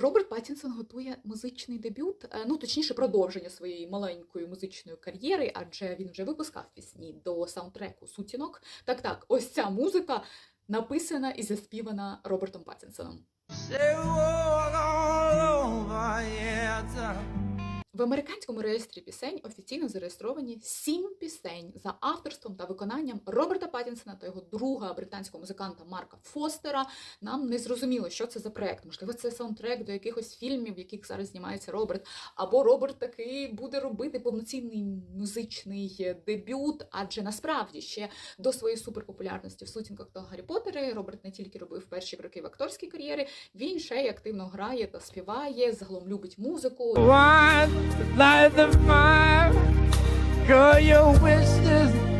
Роберт Паттінсон готує музичний дебют, е, ну точніше, продовження своєї маленької музичної кар'єри, адже він вже випускав пісні до саундтреку Сутінок. Так, так, ось ця музика написана і заспівана Робертом Паттінсоном. В американському реєстрі пісень офіційно зареєстровані сім пісень за авторством та виконанням Роберта Паттінсона та його друга британського музиканта Марка Фостера. Нам не зрозуміло, що це за проект. Можливо, це саундтрек до якихось фільмів, в яких зараз знімається Роберт. Або Роберт таки буде робити повноцінний музичний дебют. Адже насправді ще до своєї суперпопулярності в сутінках та Гаррі Поттері Роберт не тільки робив перші кроки в акторській кар'єрі, він ще й активно грає та співає, загалом любить музику. One, light the fire, girl, your wishes.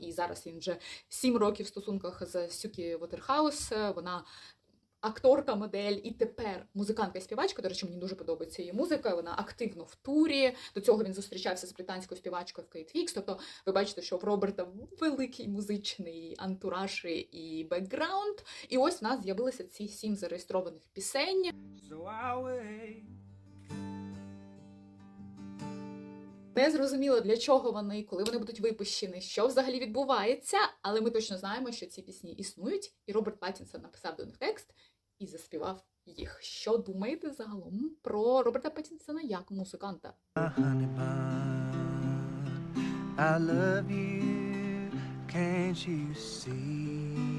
І зараз він вже сім років в стосунках з Сюкі Вотерхаус. Вона акторка, модель, і тепер музикантка і співачка. До речі, мені дуже подобається її музика. Вона активно в турі. До цього він зустрічався з британською співачкою в Кейт Вікс. Тобто, ви бачите, що в Роберта великий музичний антураж і бекграунд. І ось в нас з'явилися ці сім зареєстрованих пісень. So Не зрозуміло, для чого вони, коли вони будуть випущені, що взагалі відбувається, але ми точно знаємо, що ці пісні існують, і Роберт Паттінсон написав до них текст і заспівав їх. Що думаєте загалом про Роберта Паттінсона як музиканта? I love you, can't you see?